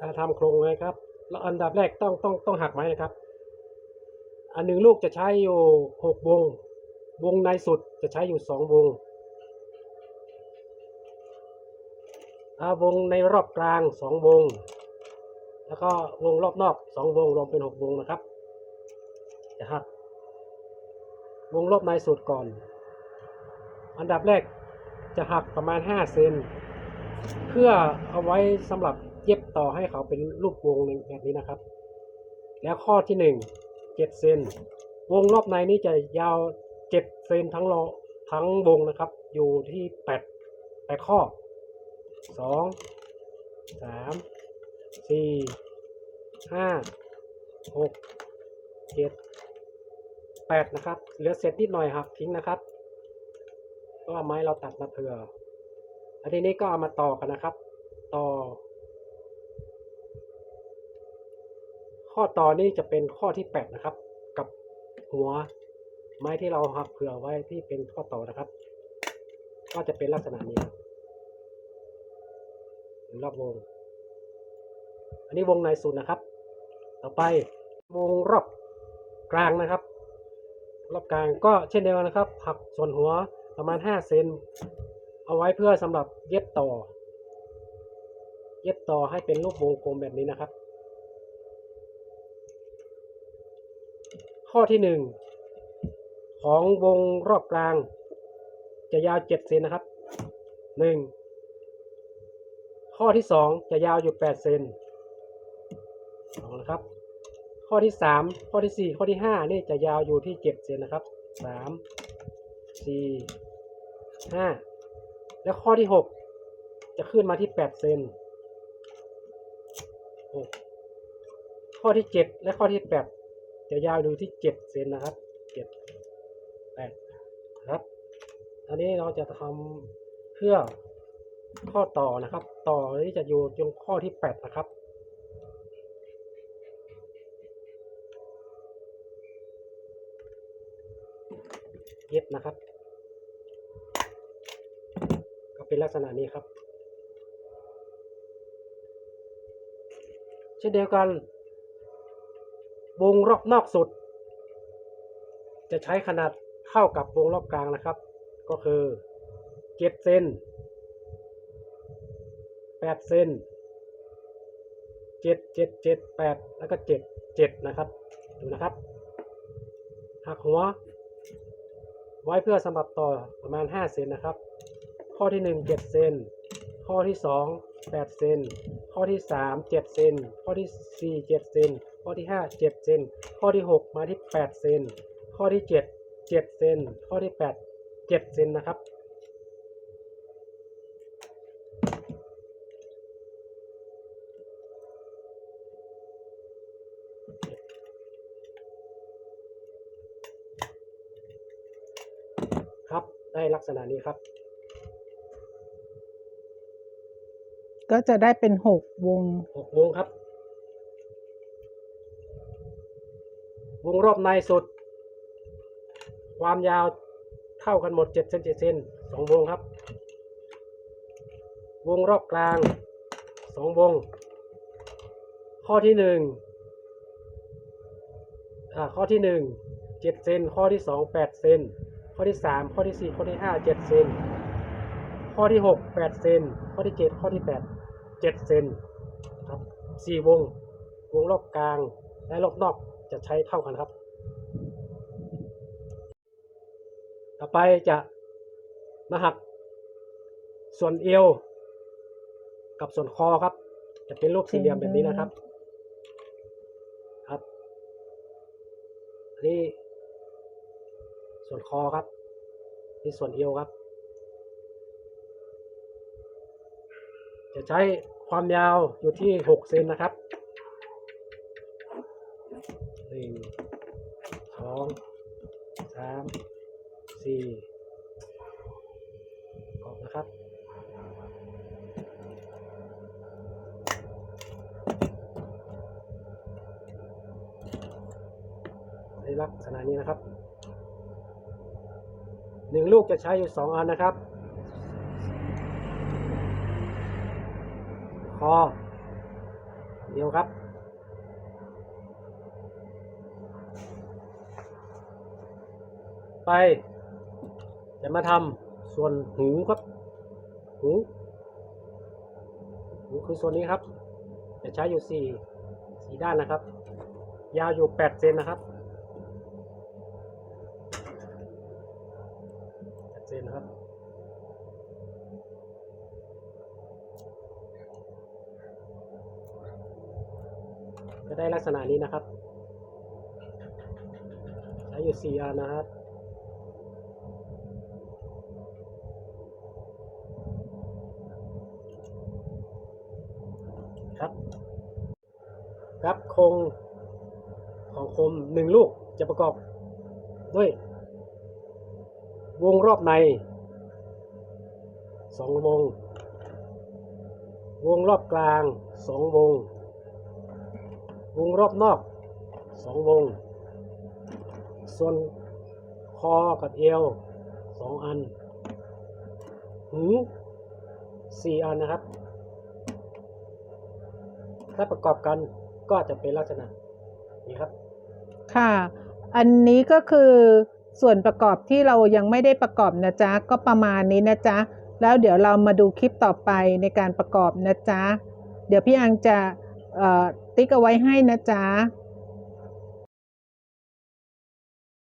อ่าทำโครงเลยครับแล้วอันดับแรกต้องต้องต้องหักไม้นะครับ อันหนึ่งลูกจะใช้อยู่หกวง วงในสุดจะใช้อยู่สองวงอาวงในรอบกลางสองวง แล้วก็วงรอบนอกสองวงรวมเป็นหกวงนะครับ จะหัก วงรอบในสุดก่อน อันดับแรกจะหักประมาณห้าเซนเพื่อเอาไว้สำหรับ เย็บต่อให้เขาเป็นรูปวงแบบนี้นะครับ แล้วข้อที่หนึ่งเจ็ดเซนวงรอบในนี้จะยาวเจ็ดเซนทั้งรอทั้งวงนะครับ อยู่ที่แปดแปดข้อสองสามสี่ห้าหกเจ็ดแปดนะครับเหลือเศษนิดหน่อยครับทิ้งนะครับเพราะไม้เราตัดมาเผื่ออันทีนี้ก็เอามาต่อกันนะครับ ต่อ ข้อต่อนี้จะเป็นข้อที่แปดนะครับ กับหัวไม้ที่เราหักเผื่อไว้ที่เป็นข้อต่อนะครับ ก็จะเป็นลักษณะนี้ครับเป็นรอบวง อันนี้วงในสุดนะครับ ต่อไปวงรอบกลางนะครับ รอบกลางก็เช่นเดียวกันนะครับหักส่วนหัวประมาณ5เซนเอาไว้เพื่อสำหรับเย็บต่อ เย็บต่อให้เป็นรูปวงกลมแบบนี้นะครับ ข้อที่หนึ่งของวงรอบกลาง จะยาวเจ็ดเซนนะครับหนึ่งข้อที่สองจะยาวอยู่แปดเซนสองนะครับ ข้อที่สามข้อที่สี่ข้อที่ห้านี่จะยาวอยู่ที่เจ็ดเซนนะครับสามสี่ห้าและข้อที่หกจะขึ้นมาที่แปดเซนหกข้อที่เจ็ดและข้อที่แปด จะยาวดูที่เจ็ดเซนนะครับเจ็ดแปดครับอันนี้เราจะทำเพื่อข้อต่อนะครับ ต่อนี้จะอยู่ตรงข้อที่แปดนะครับเย็บนะครับ ก็เป็นลักษณะนี้ครับ เช่นเดียวกัน วงรอบนอกสุด จะใช้ขนาดเท่ากับวงรอบกลางนะครับ ก็คือเจ็ดเซนแปดเซนเจ็ดเจ็ดเจ็ดแปดแล้วก็เจ็ดเจ็ดนะครับดูนะครับหักหัว ไว้เพื่อสำหรับต่อประมาณห้าเซนนะครับ ข้อที่หนึ่งเจ็ดเซนข้อที่สองแปดเซน ข้อที่สามเจ็ดเซนข้อที่สี่เจ็ดเซนข้อที่ห้าเจ็ดเซนข้อที่หกมาที่แปดเซนข้อที่เจ็ดเจ็ดเซนข้อที่แปดเจ็ดเซนนะครับครับได้ลักษณะนี้ครับ ก็จะได้เป็นหกวง หกวงครับ วงรอบในสุด ความยาวเท่ากันหมดเจ็ดเซนเจ็ดเซนสองวงครับ วงรอบกลางสองวง ข้อที่หนึ่งอ่าข้อที่หนึ่งเจ็ดเซนข้อที่สองแปดเซนข้อที่สามข้อที่สี่ข้อที่ห้าเจ็ดเซนข้อที่หกแปดเซนข้อที่เจ็ดข้อที่แปด เจ็ดเซนครับสี่วง วงรอบกลางและรอบนอกจะใช้เท่ากันครับ ต่อไปจะมาหักส่วนเอวกับส่วนคอครับ จะเป็นรูปสี่เหลี่ยมแบบนี้นะครับ ครับอันนี้ส่วนคอครับนี่ส่วนเอวครับ จะใช้ความยาวอยู่ที่หกเซนนะครับหนึ่งสองสามสี่ออกนะครับในลักษณะนี้นะครับหนึ่งลูกจะใช้อยู่สองอันนะครับ คอเอวครับไปจะมาทำส่วนหูครับ หูหูคือส่วนนี้ครับ จะใช้อยู่สี่สี่ด้านนะครับ ยาวอยู่แปดเซนนะครับแปดเซนนะครับ ได้ลักษณะนี้นะครับ ใช้อยู่สี่อันนะครับ ครับ ครับคงของคมหนึ่งลูกจะประกอบด้วย วงรอบในสองวง วงรอบกลางสองวง วงรอบนอกสองวง ส่วนคอกับเอวสองอัน หูสี่อันนะครับ ถ้าประกอบกันก็จะเป็นลักษณะนี้ครับ ค่ะ อันนี้ก็คือส่วนประกอบที่เรายังไม่ได้ประกอบนะจ๊ะ ก็ประมาณนี้นะจ๊ะ แล้วเดี๋ยวเรามาดูคลิปต่อไปในการประกอบนะจ๊ะ เดี๋ยวพี่อังจะ ติ๊กเอาไว้ให้นะจ๊ะ